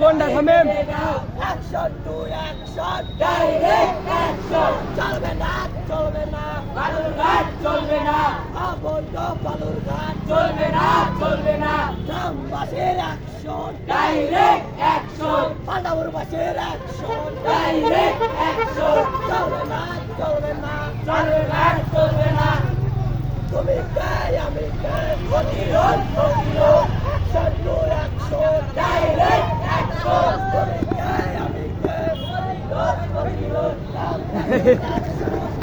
কোনটা থামেন? Action to action চলবে না চলবে না চলবে না অবৈধ চলবে না চলবে না গ্রামবাসীর অ্যাকশন ডাইরেক্ট অ্যাকশন পাণ্ডাবুরবাসীর অ্যাকশন ডাইরেক্ট অ্যাকশন চলবে না চলবে না চলবে না চলবে না। তুমি কে আমি কে প্রতিরোধ প্রতিরোধ action to action direct action তুমি কে আমি কে প্রতিরোধ প্রতিরোধ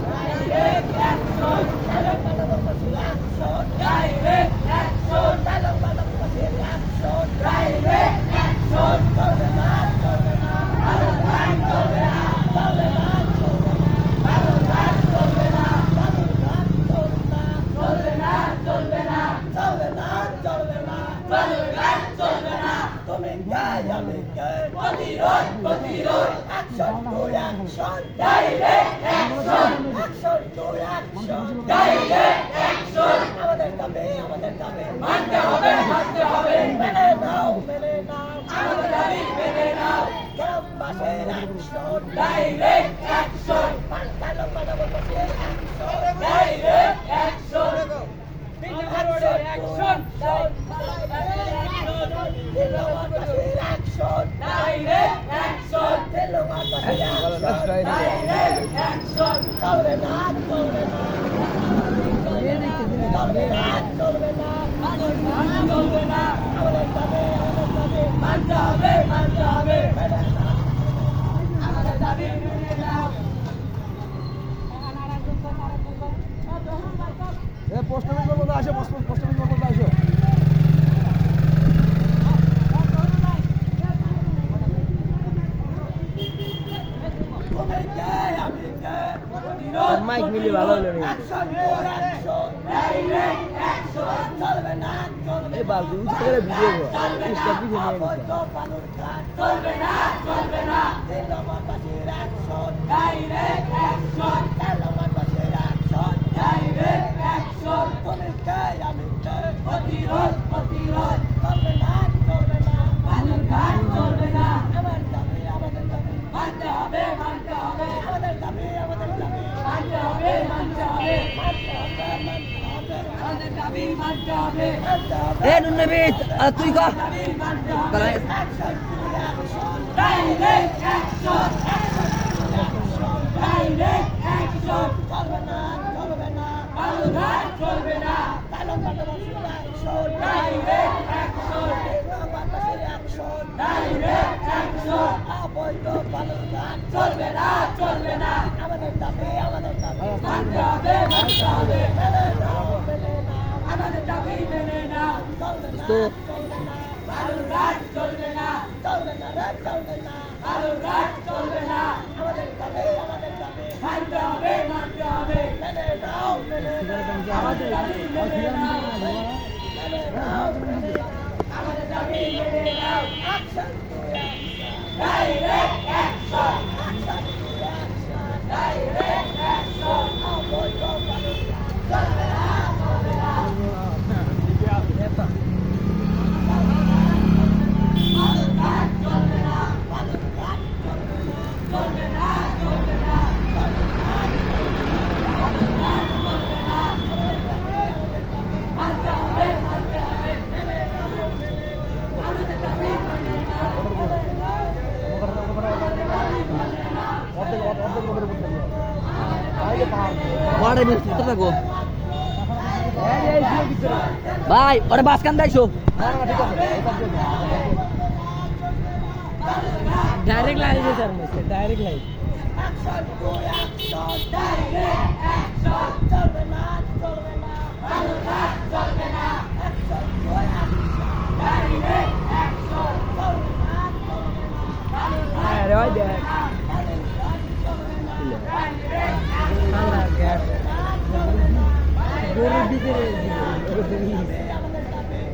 ডাইরেক্ট অ্যাকশন ডাইরেক্ট অ্যাকশন পাণ্ডাবুরবাসীর অ্যাকশন ডাইরেক্ট অ্যাকশন চলবে না চলবে না বালুরঘাট চলবে না চলবে না চলবে না বালুরঘাট চলবে না বালুরঘাট চলবে না চলবে না চলবে না চলবে না চলবে না বালুরঘাট চলবে না তুমি কে আমি কে প্রতিরোধ প্রতিরোধ action to action direct action action to action direct action আমাদের দাবি আমাদের দাবি মানতে হবে মানতে হবে মেনে নাও মেনে নাও আমাদের দাবি মেনে নাও গ্রামবাসীর অ্যাকশন ডাইরেক্ট অ্যাকশন পাণ্ডালো পাণ্ডাবুরবাসীর অ্যাকশন ডাইরেক্ট অ্যাকশন অ্যাকশন দিলওয়ারবাসীর অ্যাকশন ডাইরেক্ট অ্যাকশন দিলওয়ারবাসীর অ্যাকশন ডাইরেক্ট অ্যাকশন চলবে না চলবে না চলবে না চলবে না চলবে না আমাদের দাবি আমাদের দাবি মানতে হবে মানতে হবে মেনে নাও আমাদের দাবি মেনে নাও পোস্ট অফিস মতো আসো তুমি কে আমি কে মাইক মিলি ভালো হলো না এই বাবু উঠে করে ভিডিও ইসটা পিছে নিয়ে প্রতিরোধ প্রতিরোধ চলবে না চলবে না বালুরঘাট চলবে না আমার দাবি আমাদের দাবি মানতে হবে মানতে হবে আমাদের দাবি আমাদের দাবি মানতে হবে মানতে হবে আমাদের দাবি মানতে হবে এ নুনবিত তুই অ্যাকশন অবৈধ বালুরঘাট চলবে না চলবে না। আমাদের দাবি আমাদের দাবি। মানতে হবে মানতে হবে। মেনে নাও মেনে নাও আমাদের দাবি মেনে নাও। চলবে না তো চলবে না। বালুরঘাট চলবে না। চলবে না রে চলবে না। বালুরঘাট চলবে না। আমাদের দাবি আমাদের দাবি। মানতে হবে মানতে হবে। মেনে নাও মেনে নাও। আমাদের দাবি মেনে নাও। মেনে নাও আমাদের দাবি মেনে নাও। অ্যাকশন টু ভাই ওরে বাস কান দাইছো ডাইরেক্ট লাইন দিছে sir miss direct line action to action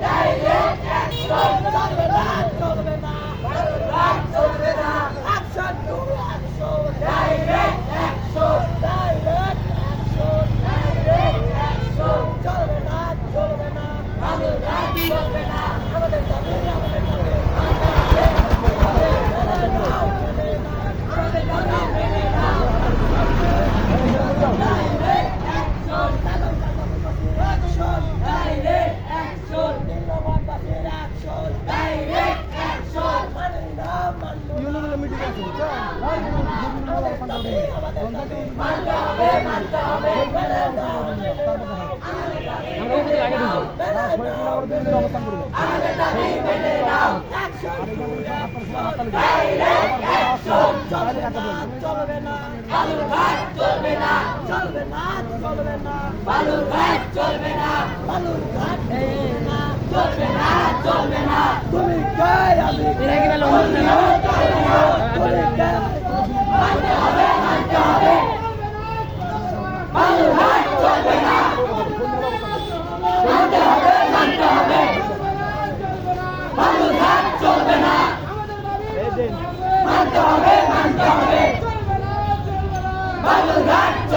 Direct action চলবে না চলবে না বালুরঘাট চলবে না action to action direct action চলবে না চলবে না বালুরঘাট আরে ওই দেখ বালুরঘাট চলবে না ডাইরেক্ট অ্যাকশন ঠান্ডা গ্যাস চলবে না গরুর ভিতরে আমাদের দাবি মানতে হবে মানতে হবে মেনে নাও মেনে নাও আমাদের দাবি মেনে নাও মানতে হবে মানতে হবে প্রতিরোধ প্রতিরোধ আমাদের উদয় মে বাং চালা চালা চলবে না বালুরঘাট চলবে না চলবে না চলবে না বালুরঘাট চলবে না বালুরঘাট চলবে না চলবে না চলবে না তুমি আমি? তুমি কে? মানতে হবে মানতে হবে বালুরঘাট চলবে না মানতে হবে মানতে হবে বালুরঘাট চলবে না মানতে হবে মানতে হবে বালুরঘাট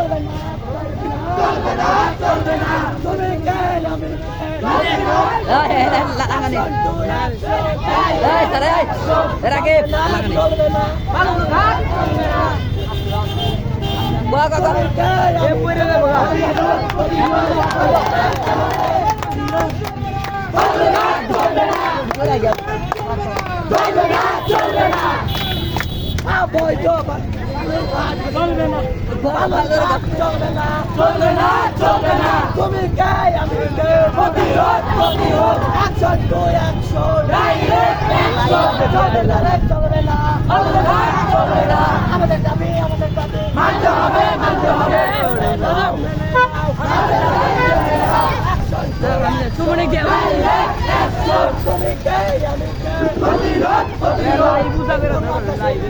চলবে না চলবে না চলবে না তুমি কে আমি। চলবে না চলবে না চলবে না চলবে না চলবে না চলবে না চলবে না চলবে না তুমি কে আমি কে প্রতিরোধ প্রতিরোধ অ্যাকশন টু অ্যাকশন ডাইরেক্ট চলবে না চলবে না বালুরঘাট চলবে না আমাদের দাবি আমাদের দাবি মানতে হবে মানতে হবে সুমনে গেল। তুমি কে আমি কে প্রতিরোধ প্রতিরোধ বুঝা করে লাইভে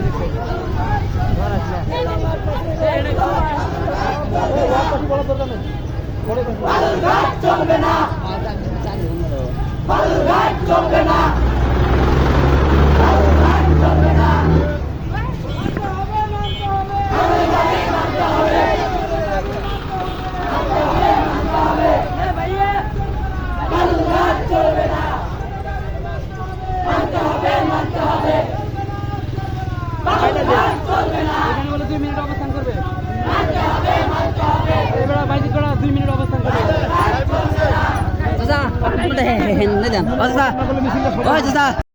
চলবে না। চলবে না